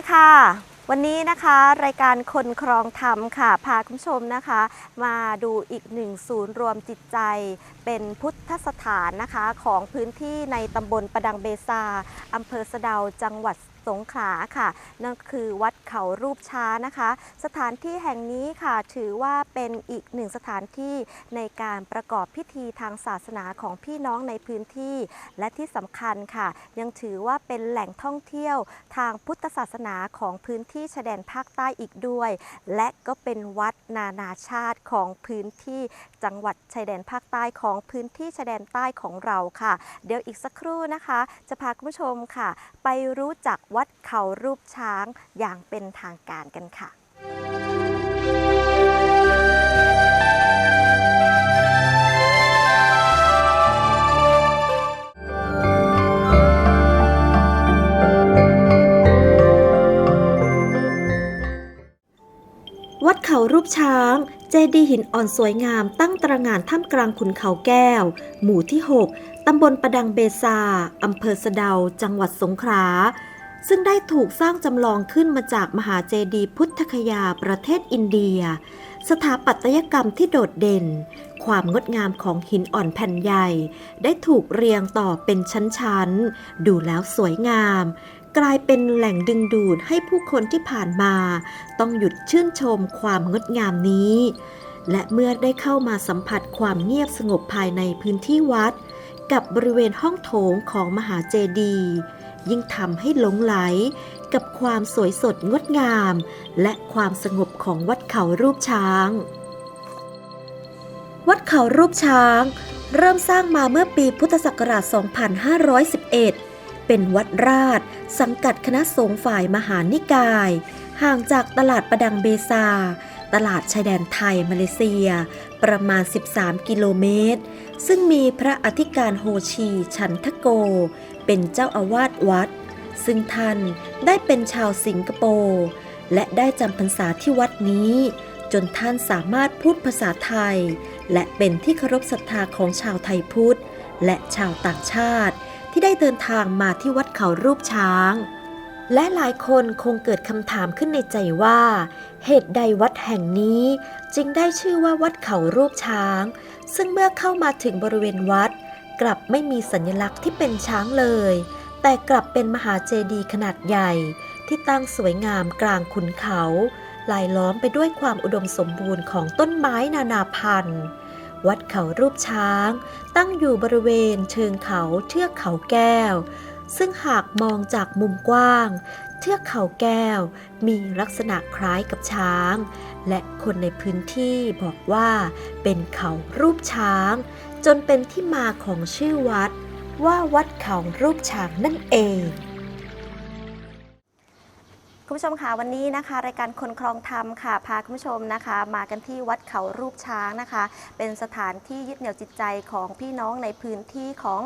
ดีค่ะ วันนี้นะคะรายการคนครองธรรมค่ะ พาคุณผู้ชมนะคะ มาดูอีกหนึ่งศูนย์รวมจิตใจ เป็นพุทธสถานนะคะของพื้นที่ในตำบลประดังเบซาอำเภอสะเดาจังหวัด สงขลาค่ะ นั่นคือวัดเขารูปช้านะคะ สถานที่แห่งนี้ค่ะถือว่าเป็นอีกหนึ่งสถานที่ในการประกอบพิธีทางศาสนาของพี่น้องในพื้นที่ และที่สำคัญค่ะ ยังถือว่าเป็นแหล่งท่องเที่ยวทางพุทธศาสนาของพื้นที่ชายแดนภาคใต้อีกด้วย และก็เป็นวัดนานาชาติของพื้นที่ จังหวัดชายแดนภาคใต้ของพื้นที่ชายแดนใต้ของเราค่ะ เดี๋ยวอีกสักครู่นะคะ จะพาคุณผู้ชมค่ะ ไปรู้จักวัดเขารูปช้างอย่างเป็นทางการกันค่ะวัดเขารูปช้าง เจดีย์หินอ่อนสวยงามตั้งตระหง่านท่ามกลางขุนเขาแก้ว หมู่ที่ 6 ตำบลประดังเบซา อำเภอสะเดา จังหวัดสงขลา ซึ่งได้ถูกสร้างจำลองขึ้นมาจากมหาเจดีย์พุทธคยาประเทศอินเดีย สถาปัตยกรรมที่โดดเด่น ความงดงามของหินอ่อนแผ่นใหญ่ ได้ถูกเรียงต่อเป็นชั้นๆ ดูแล้วสวยงาม กลายเป็นแหล่งดึงดูดให้ผู้คนที่ผ่านมา ต้องหยุดชื่นชมความงดงามนี้ และเมื่อได้เข้ามาสัมผัสความเงียบสงบภายในพื้นที่วัด กับบริเวณห้องโถงของมหาเจดีย์ยิ่งทำให้หลงไหลกับความสวยสดงดงาม และความสงบของวัดเขารูปช้าง วัดเขารูปช้าง เริ่มสร้างมาเมื่อปีพุทธศักราช 2511 เป็นวัดราช สังกัดคณะสงฆ์ฝ่ายมหานิกาย ห่างจากตลาดประดังเบซา ตลาดชายแดนไทยมาเลเซีย ประมาณ 13 กิโลเมตร ซึ่งมีพระอธิการโฮชีฉันทโก เป็นเจ้าอาวาสวัด ซึ่งท่านได้เป็นชาวสิงคโปร์และได้จำพรรษาที่วัดนี้ จนท่านสามารถพูดภาษาไทย และเป็นที่เคารพศรัทธาของชาวไทยพุทธ และชาวต่างชาติ ที่ได้เดินทางมาที่วัดเขารูปช้าง และหลายคนคงเกิดคำถามขึ้นในใจว่า เหตุใดวัดแห่งนี้จึงได้ชื่อว่าวัดเขารูปช้าง ซึ่งเมื่อเข้ามาถึงบริเวณวัด กลับไม่มีสัญลักษณ์ที่เป็นช้างเลย แต่กลับเป็นมหาเจดีย์ขนาดใหญ่ ที่ตั้งสวยงามกลางขุนเขาลายล้อมไปด้วยความอุดมสมบูรณ์ของต้นไม้นานาพันธุ์ วัดเขารูปช้าง ตั้งอยู่บริเวณเชิงเขาเทือกเขาแก้ว ซึ่งหากมองจากมุมกว้าง เทือกเขาแก้ว มีลักษณะคล้ายกับช้าง และคนในพื้นที่บอกว่าเป็นเขารูปช้าง จนเป็นที่มาของชื่อวัด ว่าวัดเขารูปช้างนั่นเอง คุณผู้ชมค่ะวันนี้นะคะ รายการคนครองธรรมค่ะ พาคุณผู้ชมนะคะ มากันที่วัดเขารูปช้างนะคะ เป็นสถานที่ยึดเหนี่ยวจิตใจของพี่น้องในพื้นที่ของ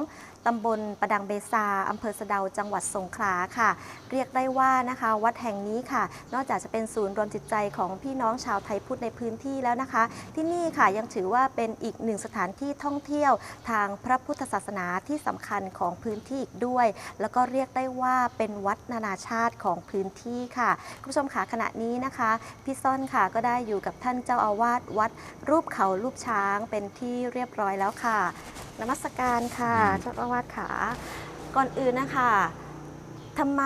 ตำบลประดังเบซาอำเภอสะเดาจังหวัดสงขลาค่ะ เรียกได้ว่านะคะ วัดแห่งนี้ค่ะ นอกจากจะเป็นศูนย์รวมจิตใจของพี่น้องชาวไทยพุทธในพื้นที่แล้วนะคะ ที่นี่ค่ะยังถือว่าเป็นอีกหนึ่งสถานที่ท่องเที่ยวทางพระพุทธศาสนาที่สำคัญของพื้นที่อีกด้วย แล้วก็เรียกได้ว่าเป็นวัดนานาชาติของพื้นที่ค่ะคุณผู้ชมค่ะขณะนี้นะคะพี่ซ่อนค่ะก็ได้อยู่กับท่านเจ้าอาวาสวัดรูปเขารูปช้างเป็นที่เรียบร้อยแล้วค่ะนมัสการค่ะเจ้าอาวาสค่ะก่อนอื่นนะคะทำไม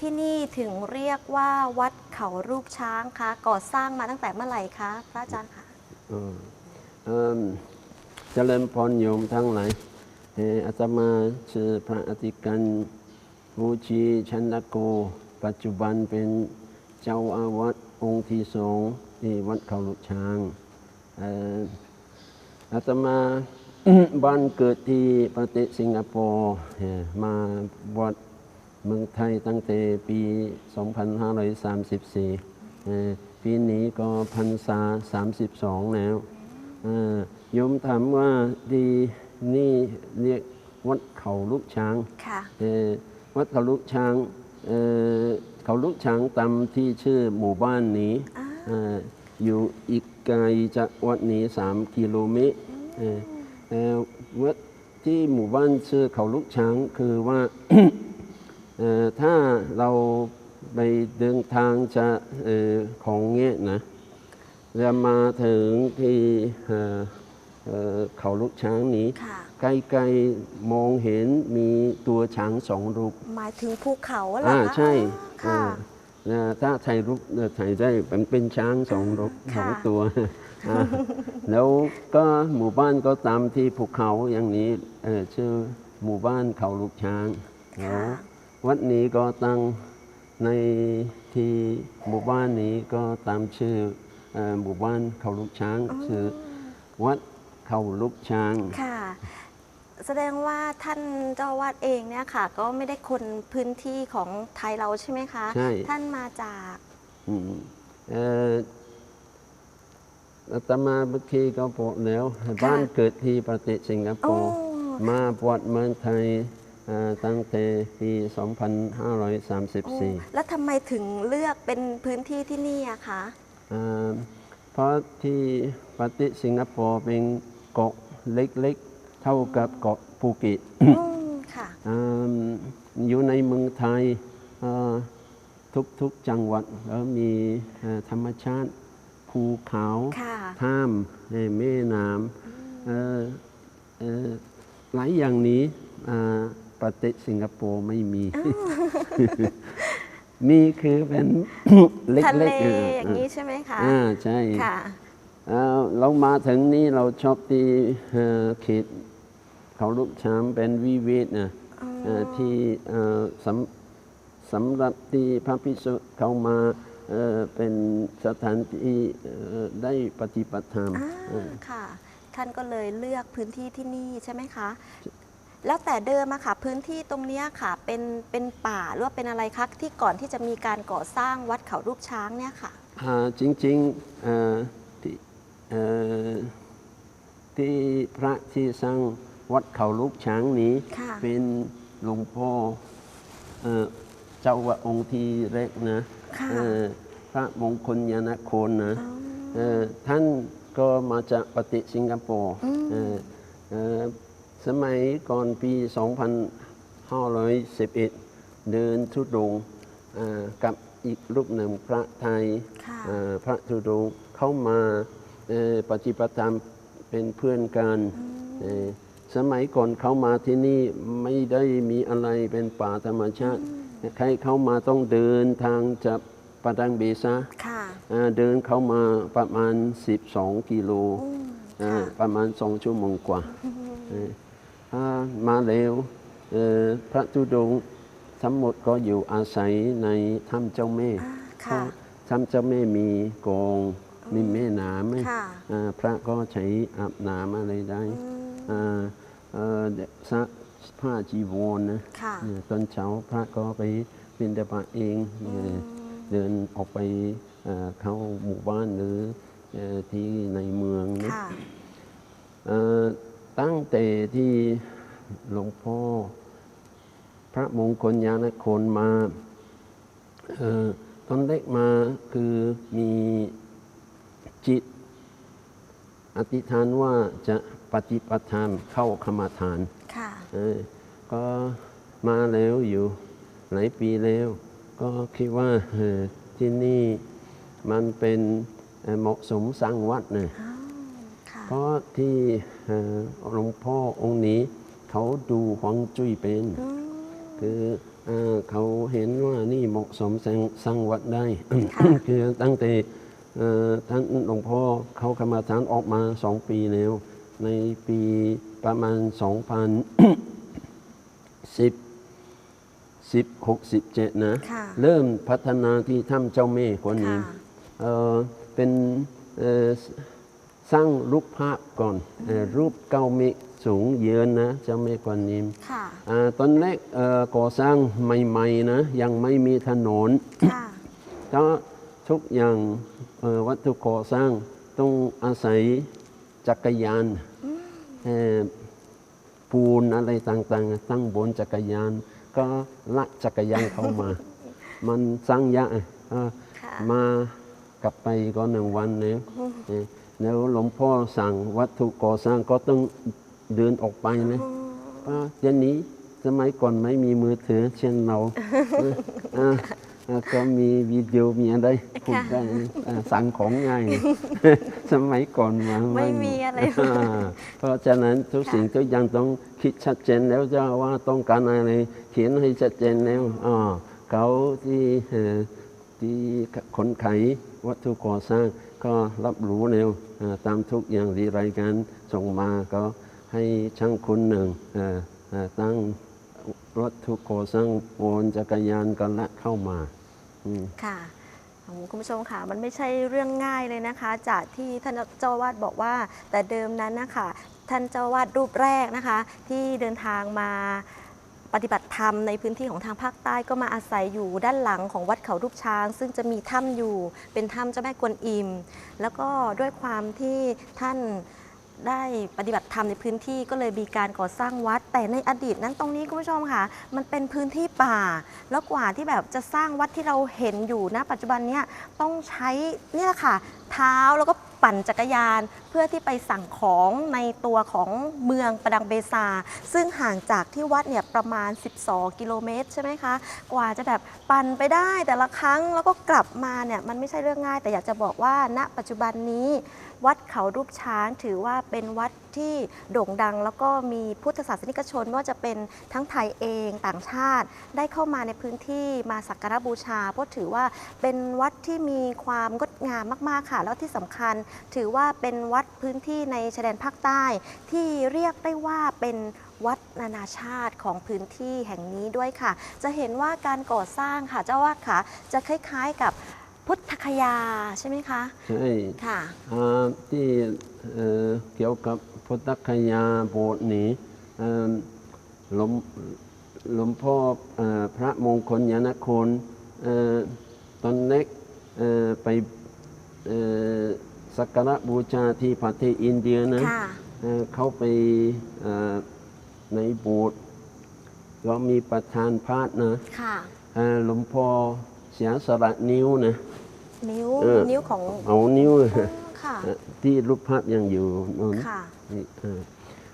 ที่นี่ถึงเรียกว่าวัดเขาลูกช้างคะก่อสร้างมาตั้งแต่เมื่อไหร่คะพระอาจารย์คะเออเอิ่มเจริญพรโยมทั้งหลายเอ่ออาตมาชื่อพระอธิการมูชีชันโก ปัจจุบันเป็นเจ้าอาวาสองค์ที่สองที่วัดเขาลูกช้างเอ่ออาตมา บ้านเกิดที่ประเทศสิงคโปร์เอ่อมาวัดเมืองไทยตั้งแต่ปี 2534เอ่อปีนี้ก็พรรษา 32 แล้วเอ่อโยมถามว่าดีนี่เรียกวัดเขาลูกช้างค่ะเอ่อวัดเขาลูกช้างเอ่อเขาลูกช้างตามที่ชื่อหมู่บ้านนี้อ่าเอ่ออยู่อีกไกลจากวัดนี้ 3 กิโลเมตรเอ่อเอ่อ วัดที่หมู่บ้านชื่อเขาลูกช้างคือว่าเอ่อถ้าเราไปเดินทางจะเอ่อของเงี้ยนะจะมาถึงที่เอ่อเอ่อเขาลูกช้างนี้ค่ะไกลๆมองเห็นมีตัวช้างสองรูป หมายถึงภูเขาเหรออ่าคะใช่อ๋อค่ะอ่าถ้าถ่ายรูปเอ่อถ่ายได้เป็นเป็นช้างสองรูปค่ะสองตัวอ่า แล้วก็หมู่บ้านก็ตามที่ภูเขาอย่างนี้เอ่อชื่อหมู่บ้านเขาลูกช้างแล้วค่ะวัดนี้ก็ตั้งในที่หมู่บ้านนี้ก็ตามชื่อเอ่อหมู่บ้านเขาลูกช้างชื่อวัดเขาลูกช้างค่ะแสดงว่าท่านเจ้าอาวาดเองเนี่ยค่ะ ก็ไม่ได้คนพื้นที่ของไทยเราใช่ไหมคะใช่ท่านมาจาก อืมเอ่ออาตมาเมื่อกี้ก็บอกแล้ว บ้านเกิดที่ประเทศสิงคโปโอ้ร์มาบวชเมืองไทยเอ่อตั้งแต่ปีโอ้2534 แล้วทำไมถึงเลือกเป็นพื้นที่ที่นี่อะคะอ่าเพราะที่ประเทศสิงคโปร์เป็นเกาะเล็กๆ เท่ากับเกาะภูเก็ตอืมค่ะอ่าอยู่ในเมืองไทยอ่าทุกๆจังหวัดแล้วมีเอ่อธรรมชาติ ภูเขาค่ะถ้ำในแม่น้ำเอ่อเอ่อหลายอย่างนี้อ่าประเทศสิงคโปร์ไม่มีมีคือเป็นเล็กๆทะเลอ่าอย่างนี้ใช่ไหมคะอ่าใช่ค่ะเอ่อเรามาถึงนี่เราชอบที่เอ่อเขตเขาลูกช้างเป็นวิเวกนะเอ่อที่เอ่อสำสำหรับที่พระภิกษุเขามา เอ่อเป็นสถานที่เอ่อได้ปฏิบัติธรรมอ่าเออค่ะ ท่านก็เลยเลือกพื้นที่ที่นี่ใช่ไหมคะ แล้วแต่เดิมอะค่ะ พื้นที่ตรงเนี้ยค่ะ เป็นเป็นป่าหรือว่าเป็นอะไรคะที่ก่อนที่จะมีการก่อสร้างวัดเขารูปช้างเนี่ยค่ะอ่าจริงๆเอ่อที่เอ่อที่พระที่สร้างวัดเขาลูกช้างนี้ค่ะเป็นหลวงพ่อเอ่อเจ้าว่าองค์ที่แรกนะค่ะเอ่อ พระมงคลยานโคนนะอ๋อเอ่อท่านก็มาจากประเทศสิงคโปร์อืมเอ่อเอ่อสมัยก่อนปี 2511 เดินทุดงค์เอ่อกับอีกรูปหนึ่งพระไทยค่ะเอ่อพระทุดงค์เข้ามาเอ่อปฏิบัติธรรมเป็นเพื่อนกันเอ่อสมัยก่อนเข้ามาที่นี่ไม่ได้มีอะไรเป็นป่าธรรมชาติ ใครเข้ามาต้องเดินทางจาก ปะดังเบซาค่ะอ่าเดินเข้ามาประมาณ 12 กิโลอืมอ่าค่ะประมาณสองชั่วโมงกว่าเอออ่ามาแล้วเอ่อพระธุดงค์ทั้งหมดก็อยู่อาศัยในถ้ำเจ้าแม่อ่าเพค่ะราะถ้ำเจ้าแม่มีกองมีแม่น้ำไหมค่ะอ่าพระก็ใช้อาบน้ำอะไรได้อืมอ่าเอ่อซักผ้าจีวรนะค่ะเออตอนเช้าพระก็ไปบิณฑบาตเอง เออเดินออกไปเอ่อเข้าหมู่บ้านหรือเอ่อที่ในเมืองนะค่ะเอ่อตั้งแต่ที่หลวงพ่อ พระมงคลยานโคนมาเอ่อตอนเล็กมาคือมีจิต อธิษฐานว่าจะปฏิบัติธรรมเข้าขมาทานค่ะเออก็มาแล้วอยู่หลายปีแล้ว ก็คิดว่าเออที่นี่มันเป็นเอ่อเหมาะสมสร้างวัดนะอ้าวค่ะเพราะที่เอ่อหลวงพ่อองค์นี้เขาดูหวังจุ้ยเป็นอืมคือเอ่อเขาเห็นว่านี่เหมาะสมสร้างสร้างวัดได้ค่ะคือตั้งแต่เอ่อท่านหลวงพ่อเขากรรมาฐานออกมาสองปีแล้ว ในปีประมาณ 2010 10 67นะ ค่ะเริ่มพัฒนาที่ถ้ำเจ้าแม่คนนี้ค่ะ เอ่อเป็นเอ่อสสร้างรูปภาพก่อนเอ่อรูปเก้าเมฆสูงเยือนนะ เจ้าแม่กวนอิมค่ะ อ่าตอนแรกเอ่อก่อสร้างใหม่ๆนะ ยังไม่มีถนน ค่ะ ก็ทุกอย่างเอ่อวัตถุก่อสร้างต้องอาศัยจักรยานเอ่อปูนอะไรต่างๆ ตั้งบนจักรยาน ก็ลักจักรยานเข้ามา มันสร้างยากอะอ่าค่ะมากลับไปก็หนึ่งวันแล้วเอ่อแล้วหลวงพ่อสั่งวัตถุก่อสร้างก็ต้องเดินออกไปนะป้าเดี๋ยวนี้สมัยก่อนไม่มีมือถือเช่นเรา อ่าอ่าก็มีวิดีโอมีอะไรพูดได้อ่าสั่งของง่าย สมัยก่อนมาไม่มีอะไร อ่าเพราะฉะนั้นทุกสิ่งทุกอย่างต้องคิดชัดเจนแล้วเจ้าว่าต้องการอะไรเขียนให้ชัดเจนแล้วอ่าเขาที่เอ่อที่คนไขวัตถุก่อสร้างก็รับรู้เร็วอ่าตามทุกอย่างที่รายการส่งมาก็ให้ช่างคนหนึ่งเอ่อเอ่อตั้งวัตถุก่อสร้างบนจักรยานก็ละเข้ามาอืม ค่ะคุณผู้ชมค่ะมันไม่ใช่เรื่องง่ายเลยนะคะ จากที่ท่านเจ้าวาดบอกว่า แต่เดิมนั้นนะคะท่านเจ้าวาดรูปแรกนะคะ ที่เดินทางมาปฏิบัติธรรมในพื้นที่ของทางภาคใต้ก็มาอาศัยอยู่ด้านหลังของวัดเขารูปช้าง ซึ่งจะมีถ้ำอยู่เป็นถ้ำเจ้าแม่กวนอิม แล้วก็ด้วยความที่ท่าน ได้ปฏิบัติธรรมในพื้นที่ก็เลยมีการก่อสร้างวัด แต่ในอดีตนั้นตรงนี้คุณผู้ชมค่ะ มันเป็นพื้นที่ป่า แล้วกว่าที่แบบจะสร้างวัดที่เราเห็นอยู่ณปัจจุบันเนี้ยต้องใช้นี่แหละค่ะ เท้าแล้วก็ปั่นจักรยานเพื่อที่ไปสั่งของในตัวของเมืองประดังเบซา ซึ่งห่างจากที่วัดเนี่ยประมาณ 12 กิโลเมตรใช่ไหมคะ กว่าจะแบบปั่นไปได้แต่ละครั้งแล้วก็กลับมาเนี่ยมันไม่ใช่เรื่องง่าย แต่อยากจะบอกว่าณปัจจุบันนี้ วัดเขารูปช้างถือว่าเป็นวัดที่โด่งดัง แล้วก็มีพุทธศาสนิกชนไม่ว่าจะเป็นทั้งไทยเองต่างชาติ ได้เข้ามาในพื้นที่มาสักการะบูชา เพราะถือว่าเป็นวัดที่มีความงดงามมากๆค่ะ แล้วที่สำคัญ ถือว่าเป็นวัดพื้นที่ในชายแดนภาคใต้ ที่เรียกได้ว่าเป็นวัดนานาชาติของพื้นที่แห่งนี้ด้วยค่ะ จะเห็นว่าการก่อสร้างค่ะเจ้าอาวาค่ะจะคล้ายๆกับ พุทธคยาใช่ไหมคะ ใช่ค่ะ อ่าที่เอ่อเกี่ยวกับพุทธคยาโบสถ์นี้เอิ่มหลวงหลวงพ่อเอ่อพระมงคลยานคุณเอ่อตอนเล็กเอ่อไปเอ่อสักการะบูชาที่ประเทศอินเดียนะค่ะ เอ่อเข้าไปเอ่อในโบสถ์ก็มีประธานพาดนะ ค่ะ เอ่อหลวงพ่อเสียสละนิ้วนะนิ้วเออนิ้วของเอานิ้วค่ะเอ่อที่รูปภาพยังอยู่นู่นค่ะนี่เอ่อ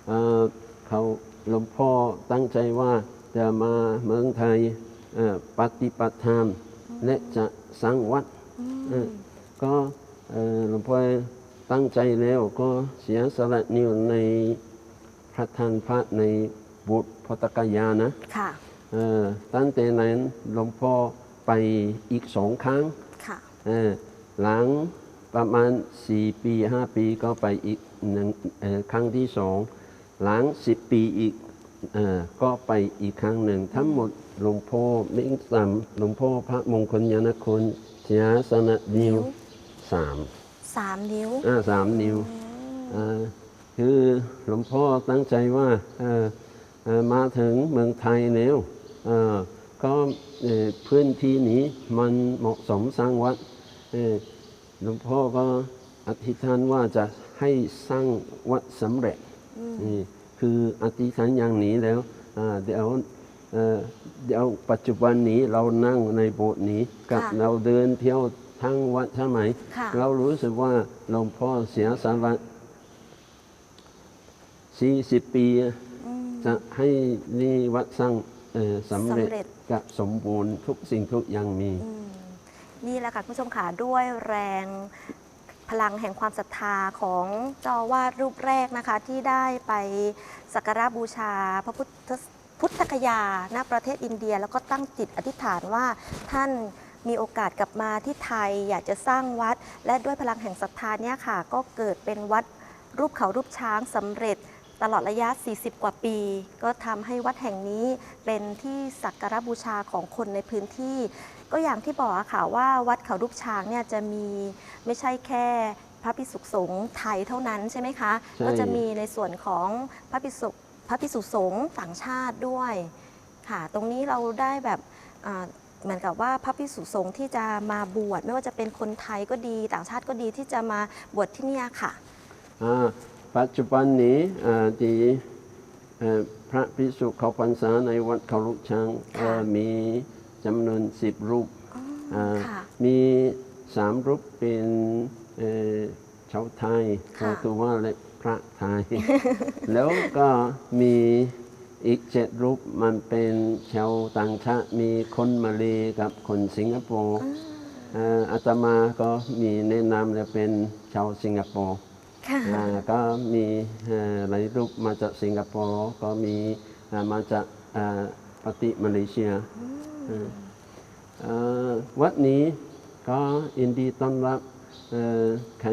เอ่อเขาหลวงพ่อตั้งใจว่าจะมาเมืองไทยเอ่อปฏิบัติธรรมและจะสร้างวัดเอ่อก็เอ่อหลวงพ่อตั้งใจแล้วก็เสียสละนิ้วในพระทานพระในบุตรพตกยานะ ค่ะเอ่อตั้งแต่นั้นหลวงพ่อ ไปอีกสองครั้งค่ะเออหลังประมาณ 4 ปี 5 ปีก็ไปอีกหนึ่งเอ่อครั้งที่สองหลัง 10 ปีอีกเออก็ไปอีกครั้งหนึ่ง ทั้งหมดหลวงพ่อเม่งสามหลวงพ่อพระมงคลยานคุณเสียสนะนิ้วสามสามนิ้วอ่าสามนิ้วอ่าคือหลวงพ่อตั้งใจว่าเอ่อเอ่อมาถึงเมืองไทยแล้วเอ่อ ก็เอ่อพื้นที่นี้มันเหมาะสมสร้างวัดเอ่อหลวงพ่อก็อธิษฐานว่าจะให้สร้างวัดสำเร็จนี่คืออธิษฐานอย่างนี้แล้วอ่าเดี๋ยวเอ่อเดี๋ยวปัจจุบันนี้เรานั่งในโบสถ์นี้กับค่ะเราเดินเที่ยวทั้งวัดใช่ไหมค่ะเรารู้สึกว่าหลวงพ่อเสียสละ40ปีอืมจะให้นี่วัดสร้าง เอ่อสำเร็จสำเร็จ กับสมบูรณ์ทุกสิ่งทุกอย่างมี อืมนี่แหละค่ะคุณผู้ชมค่ะด้วยแรงพลังแห่งความศรัทธาของเจ้าอาวาดรูปแรกนะคะ ที่ได้ไปสักการะบูชาพระพุทธพุทธคยาณประเทศอินเดีย แล้วก็ตั้งจิตอธิษฐานว่าท่านมีโอกาสกลับมาที่ไทยอยากจะสร้างวัด และด้วยพลังแห่งศรัทธาเนี่ยค่ะ ก็เกิดเป็นวัดรูปเขารูปช้างสำเร็จ ตลอดระยะ 40 กว่าปี ก็ทำให้วัดแห่งนี้เป็นที่สักการะบูชาของคนในพื้นที่ ก็อย่างที่บอกอะค่ะว่าวัดเขารูปช้างเนี่ยจะมีไม่ใช่แค่พระพิสุสงฆ์ไทยเท่านั้นใช่ไหมคะ ใช่ ก็จะมีในส่วนของพระพิสุพระพิสุสงฆ์ต่างชาติด้วยค่ะ ตรงนี้เราได้แบบอ่าเหมือนกับว่าพระพิสุสงฆ์ที่จะมาบวชไม่ว่าจะเป็นคนไทยก็ดีต่างชาติก็ดีที่จะมาบวชที่เนี่ยค่ะ อ่า ปัจจุบันนี้อ่าที่เอ่อพระภิกษุเขาพรรษาในวัดเขาลุกช้างค่ะเอ่อมีจำนวนสิบรูปอ๋ออ่าค่ะมีสามรูปเป็นเอ่อชาวไทยค่ะก็คือว่าเรียกพระไทย แล้วก็มีอีกเจ็ดรูปมันเป็นชาวต่างชาติมีคนมาเลกับคนสิงคโปร์อืมเอ่ออาตมาก็มีแนะนำจะเป็นชาวสิงคโปร์ ค่ะอ่าก็มีเอ่อหลายรูปมาจากสิงคโปร์ก็มีอ่ามาจากอ่าปฏิมาเลเซียเอ่อวัดนี้ก็ยินดีต้อนรับเอ่อใคร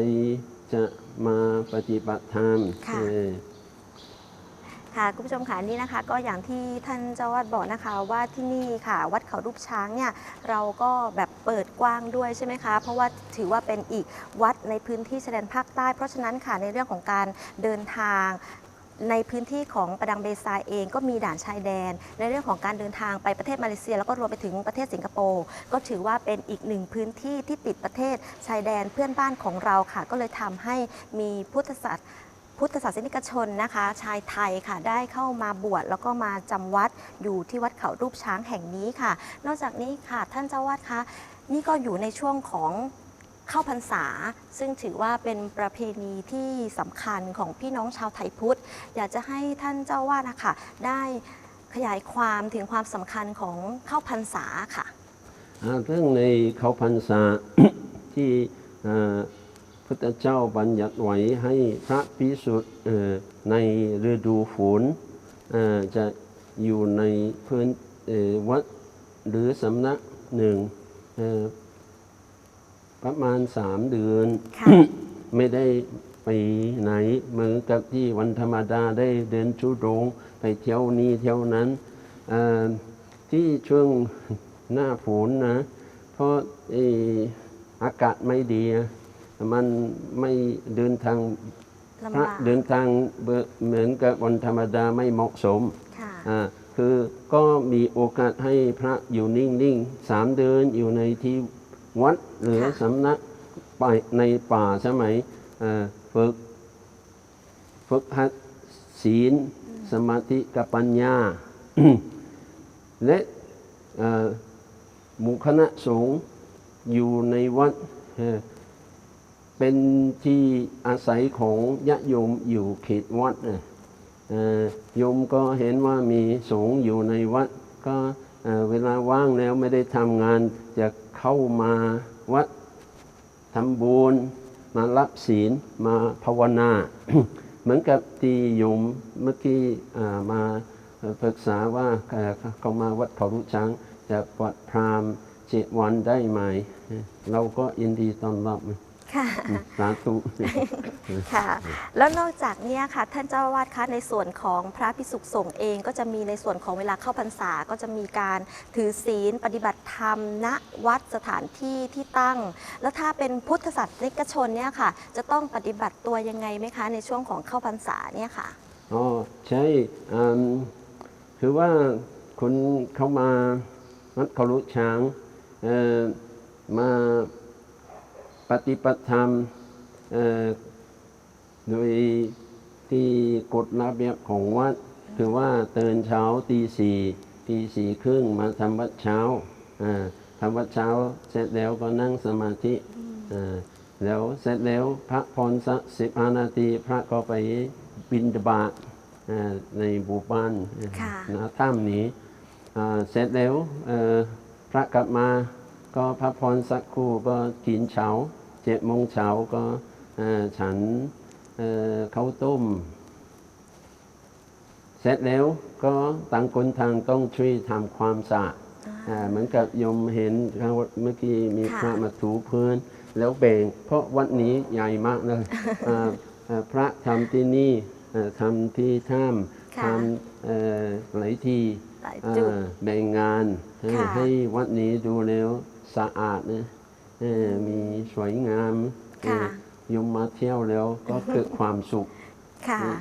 จะมาปฏิบัติธรรม ค่ะคุณผู้ชมค่ะนี่นะคะก็อย่างที่ท่านเจ้าวาดบอกนะคะว่าที่นี่ค่ะ วัดเขารูปช้างเนี่ยเราก็แบบเปิดกว้างด้วยใช่ไหมคะ เพราะว่าถือว่าเป็นอีกวัดในพื้นที่ชายแดนภาคใต้ เพราะฉะนั้นค่ะในเรื่องของการเดินทางในพื้นที่ของประดังเบซาเองก็มีด่านชายแดน ในเรื่องของการเดินทางไปประเทศมาเลเซีย แล้วก็รวมไปถึงประเทศสิงคโปร์ก็ถือว่าเป็นอีกหนึ่งพื้นที่ที่ติดประเทศชายแดนเพื่อนบ้านของเราค่ะ ก็เลยทำให้มีพุทธศาส พุทธศาสนิกชนนะคะ ชายไทยค่ะได้เข้ามาบวชแล้วก็มาจำวัดอยู่ที่วัดเขารูปช้างแห่งนี้ค่ะ นอกจากนี้ค่ะท่านเจ้าวาดคะนี่ก็อยู่ในช่วงของเข้าพรรษา ซึ่งถือว่าเป็นประเพณีที่สำคัญของพี่น้องชาวไทยพุทธ อยากจะให้ท่านเจ้าวาดนะคะได้ขยายความถึงความสำคัญของเข้าพรรษาค่ะเรื่องในเข้าพรรษาที่ พุทธเจ้าบัญญัติไว้ให้พระพิสุทธิ์เอ่อในฤดูฝนเอ่อจะอยู่ในพื้นเอ่อวัดหรือสำนักหนึ่งเอ่อประมาณสามเดือนค่ะไม่ได้ไปไหนเหมือนกับที่วันธรรมดาได้เดินชุดงค์ไปเที่ยวนี้เที่ยวนั้นเอ่อที่ช่วงหน้าฝนนะ เพราะเอ่ออากาศไม่ดีอะ มันไม่เดินทางพลำระบากเดินทางเบอเหมือนกับวันธรรมดาไม่เหมาะสมค่ะอ่าคือก็มีโอกาสให้พระอยู่นิ่งๆสามเดือนอยู่ในที่วัดหรือค่ะสำนักไปในป่าสมัยเอ่อฝึกฝึกหัดศีลสมาธิกับปัญญา และเอ่อหมู่คณะสงฆ์อยู่ในวัด เป็นที่อาศัยของญาติโยมอยู่เขตวัดนะโยมก็เห็นว่ามีสงฆ์อยู่ในวัด ก็เอ่อเวลาว่างแล้วไม่ได้ทำงานจะเข้ามาวัดทำบุญมารับศีลมาภาวนา เหมือนกับที่โยมเมื่อกี้มาปรึกษาว่าเอ่เขามาวัดเขารุช้างจะปวดพรามเจ็ดวันได้ไหม เราก็ยินดีต้อนรับ ค่ะ สาธุ ค่ะ แล้วนอกจากเนี้ยค่ะ ท่านเจ้าอาวาดคะในส่วนของพระพิสุขสงฆ์เองก็จะมีในส่วนของเวลาเข้าพรรษาก็จะมีการถือศีลปฏิบัติธรรม ณวัดสถานที่ที่ตั้ง แล้วถ้าเป็นพุทธศาสนิกชนเนี่ยค่ะ จะต้องปฏิบัติตัวยังไงไหมคะ ในช่วงของเข้าพรรษาเนี่ยค่ะอ๋อใช่อืมคือว่าคนเข้ามาวัดเขาลุช้างเอ่อมา ปฏิบัติธรรมเอ่อโดยที่กฎระเบียบของวัด คือว่าเตือนเช้าตีสี่ตีสี่ครึ่งมาทำวัดเช้าอ่าทำวัดเช้าเสร็จแล้วก็นั่งสมาธิอ่าแล้วเสร็จแล้วพระพรสักสิบห้านาทีพระก็ไปบินบาตอ่าในบูบ้านค่ะนาถ้ำนี้อ่าเสร็จแล้วเอ่อพระกลับมา ก็พระพรสักครู่ก็กินเช้าเจ็ดโมงเช้าก็เอ่อฉันเอ่อข้าวต้ม เสร็จแล้วก็ต่างคนทางต้องช่วยทำความสะอาดอ่าเหมือนกับโยมเห็นครับว่าเมื่อกี้มีค่ะพระมาถูพื้นแล้วแบ่ง เพราะวัดนี้ใหญ่มากเลยอ่าอ่าพระทำที่นี่อ่าทำที่ถ้ค่ะำทำเอ่อหลายที่หลายอ่าจุดแบ่งงานให้ค่ะให้วัดนี้ดูแล้ว สะอาดนะเอ่อมีสวยงามค่ะเอ่อโยมมาเที่ยวแล้วก็เกิดความสุขค่ะอืม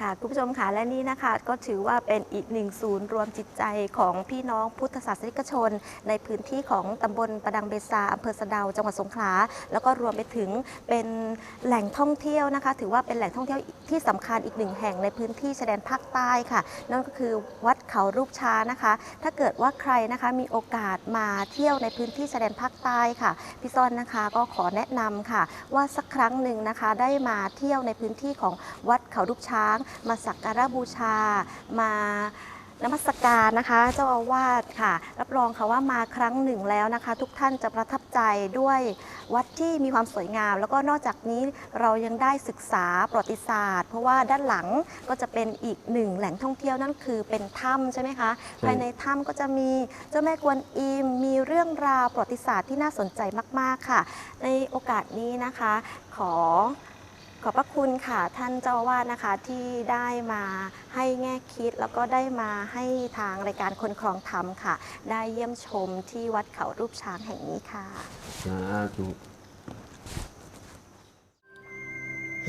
ค่ะคุณผู้ชมค่ะและนี่นะคะก็ถือว่าเป็นอีกหนึ่งศูนย์รวมจิตใจของพี่น้องพุทธศาสนิกชน ในพื้นที่ของตำบลประดังเบซาอำเภอสะเดาจังหวัดสงขลาแล้วก็รวมไปถึงเป็นแหล่งท่องเที่ยวนะคะ ถือว่าเป็นแหล่งท่องเที่ยวที่สำคัญอีกหนึ่งแห่งในพื้นที่ชายแดนภาคใต้ค่ะ นั่นก็คือวัดเขารูปช้านะคะ ถ้าเกิดว่าใครนะคะมีโอกาสมาเที่ยวในพื้นที่ชายแดนภาคใต้ค่ะพี่ซ่อนนะคะก็ขอแนะนำค่ะ ว่าสักครั้งหนึ่งนะคะได้มาเที่ยวในพื้นที่ของวัดเขารูปช้างมาสักการะบูชา มานมัสการนะคะ เจ้าอาวาสค่ะ รับรองค่ะว่ามาครั้งหนึ่งแล้วนะคะ ทุกท่านจะประทับใจด้วยวัดที่มีความสวยงาม แล้วก็นอกจากนี้เรายังได้ศึกษาประวัติศาสตร์ เพราะว่าด้านหลังก็จะเป็นอีกหนึ่งแหล่งท่องเที่ยวนั่นคือเป็นถ้ำใช่ไหมคะใช่ภายในถ้ำก็จะมีเจ้าแม่กวนอิมมีเรื่องราวประวัติศาสตร์ที่น่าสนใจมาก ๆค่ะ ในโอกาสนี้นะคะ ขอ ขอบพระคุณค่ะท่านเจ้าอาวาสนะคะที่ได้มาให้แง่คิด แล้วก็ได้มาให้ทางรายการคนครองธรรมค่ะ ได้เยี่ยมชมที่วัดเขารูปช้างแห่งนี้ค่ะ สาธุ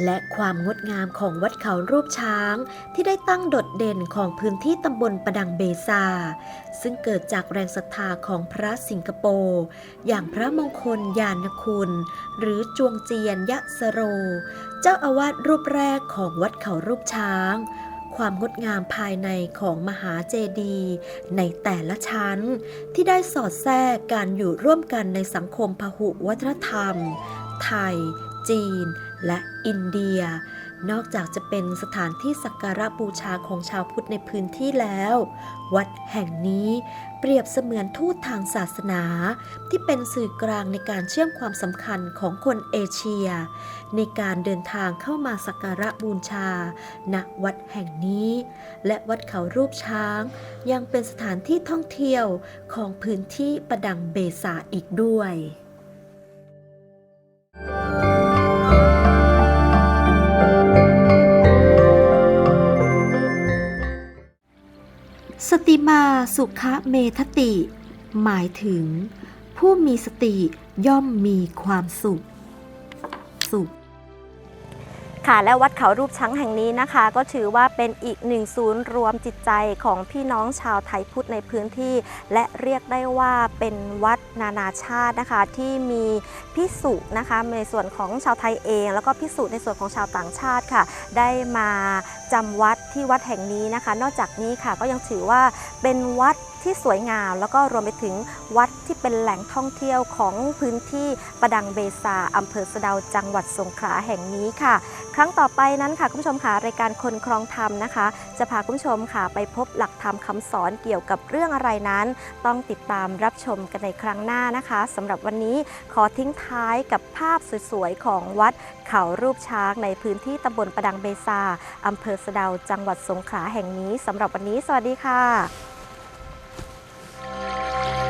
และความงดงามของวัดเขารูปช้างที่ได้ตั้งโดดเด่นของพื้นที่ตำบลประดังเบซา ซึ่งเกิดจากแรงศรัทธาของพระสิงคโปร์อย่างพระมงคลยานคุณ หรือจวงเจียนยะสโร เจ้าอาวาสรูปแรกของวัดเขารูปช้าง ความงดงามภายในของมหาเจดีย์ในแต่ละชั้น ที่ได้สอดแทรกการอยู่ร่วมกันในสังคมพหุวัฒนธรรม ไทย จีน และอินเดีย นอกจากจะเป็นสถานที่สักการะบูชาของชาวพุทธในพื้นที่แล้ว วัดแห่งนี้เปรียบเสมือนทูตทางศาสนา ที่เป็นสื่อกลางในการเชื่อมความสำคัญของคนเอเชีย ในการเดินทางเข้ามาสักการะบูชา ณวัดแห่งนี้ และวัดเขารูปช้าง ยังเป็นสถานที่ท่องเที่ยวของพื้นที่ประดังเบซาอีกด้วย มาสุขเมทติ หมายถึง ผู้มีสติย่อมมีความสุขสุข ค่ะและวัดเขารูปช้างแห่งนี้นะคะ ก็ถือว่าเป็นอีกหนึ่งศูนย์รวมจิตใจของพี่น้องชาวไทยพุทธในพื้นที่ และเรียกได้ว่าเป็นวัดนานาชาตินะคะ ที่มีพิสุนะคะในส่วนของชาวไทยเอง แล้วก็พิสุในส่วนของชาวต่างชาติค่ะ ได้มาจำวัดที่วัดแห่งนี้นะคะ นอกจากนี้ค่ะก็ยังถือว่าเป็นวัด ที่สวยงาม แล้วก็รวมไปถึงวัดที่เป็นแหล่งท่องเที่ยวของพื้นที่ประดังเบซาอำเภอสะเดาจังหวัดสงขลาแห่งนี้ค่ะ ครั้งต่อไปนั้นค่ะคุณผู้ชมค่ะรายการคนครองธรรมนะคะ จะพาคุณผู้ชมค่ะไปพบหลักธรรมคำสอนเกี่ยวกับเรื่องอะไรนั้น ต้องติดตามรับชมกันในครั้งหน้านะคะสำหรับวันนี้ขอทิ้งท้ายกับภาพสวยๆของวัดเขารูปช้างในพื้นที่ตำบลประดังเบซาอำเภอสะเดาจังหวัดสงขลาแห่งนี้สำหรับวันนี้ สวัสดีค่ะ Música